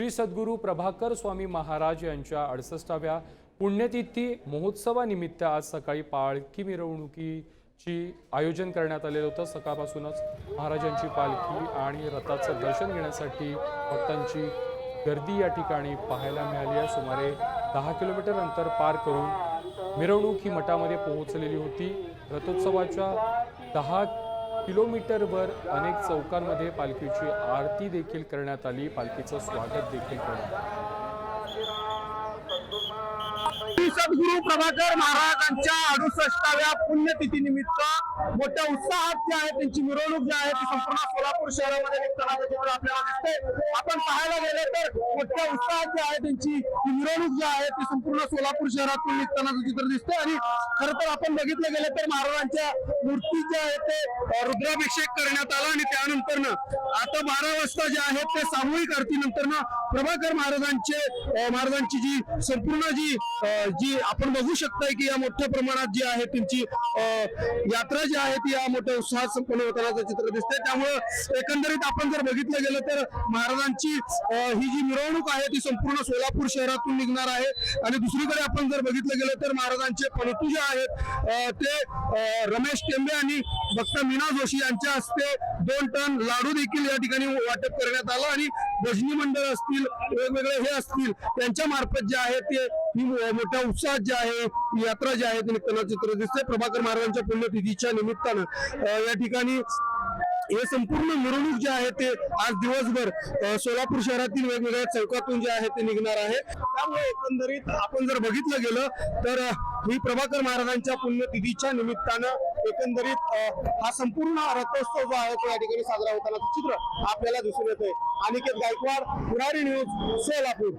श्री सद्गुरू प्रभाकर स्वामी महाराज यांच्या अडसष्टाव्या पुण्यतिथी महोत्सवानिमित्त आज सकाळी पालखी मिरवणुकीची आयोजन करण्यात आलेलं होतं. सकाळपासूनच महाराजांची पालखी आणि रथाचं दर्शन घेण्यासाठी भक्तांची गर्दी या ठिकाणी पाहायला मिळाली आहे. सुमारे दहा किलोमीटर अंतर पार करून मिरवणूक ही मठामध्ये पोहोचलेली होती. रथोत्सवाच्या दहा किलोमीटरवर अनेक चौकांमध्ये पालखीची आरती देखील करण्यात आली. पालखीचं स्वागत देखील करण्यात आलं. श्री प्रभाकर महाराजांच्या अडुसष्टाव्या पुण्यतिथी निमित्त मोठ्या उत्साहात जे आहे त्यांची मिरवणूक जी आहे ती संपूर्ण सोलापूर शहरामध्ये निघताना चित्र आपल्याला दिसते. आपण पाहायला गेलो तर मोठ्या उत्साहात जी आहे त्यांची. मिरवणूक जी आहे ती संपूर्ण सोलापूर शहरातून निघताना चित्र दिसतंय आणि खरं तर आपण बघितलं गेलं तर महाराजांच्या मूर्ती जे आहे ते रुद्राभिषेक करण्यात आला आणि त्यानंतर आता बारा वाजता जे आहेत ते सामूहिक आरतीनंतर प्रभाकर महाराजांचे महाराजांची जी संपूर्ण जी जी आपण बघू शकताय की या मोठ्या प्रमाणात जी आहे त्यांची यात्रा जी आहे ती या मोठ्या उत्साहात संपन्न होतानाचं चित्र दिसतंय. त्यामुळं एकंदरीत आपण जर बघितलं गेलं तर महाराजांची ही जी मिरवणूक आहे ती संपूर्ण सोलापूर शहरातून निघणार आहे. आणि दुसरीकडे आपण जर बघितलं गेलं तर महाराजांचे पणतू जे आहेत ते रमेश टेंबे आणि भक्त मीना जोशी यांच्या हस्ते दोन टन लाडू देखील या ठिकाणी वाटप करण्यात आलं. आणि भजनी मंडळ असतील वेगवेगळे हे असतील त्यांच्या मार्फत जे आहे ते मोठ्या उत्साहात जे आहे यात्रा जी आहे ती निघताना चित्र दिसते. प्रभाकर महाराजांच्या पुण्यतिथीच्या निमित्तानं. या ठिकाणी हे संपूर्ण मिरवणूक जे आहे ते आज दिवसभर सोलापूर शहरातील वेगवेगळ्या चौकातून जे आहे ते निघणार आहे. त्यामुळे एकंदरीत आपण जर बघितलं गेलं तर ही प्रभाकर महाराजांच्या पुण्यतिथीच्या निमित्तानं एकंदरीत हा संपूर्ण रथोत्सव जो आहे तो या ठिकाणी साजरा होताना चित्र आपल्याला दिसून येतंय. अनिकेत गायकवाड पुरारी न्यूज सोलापूर.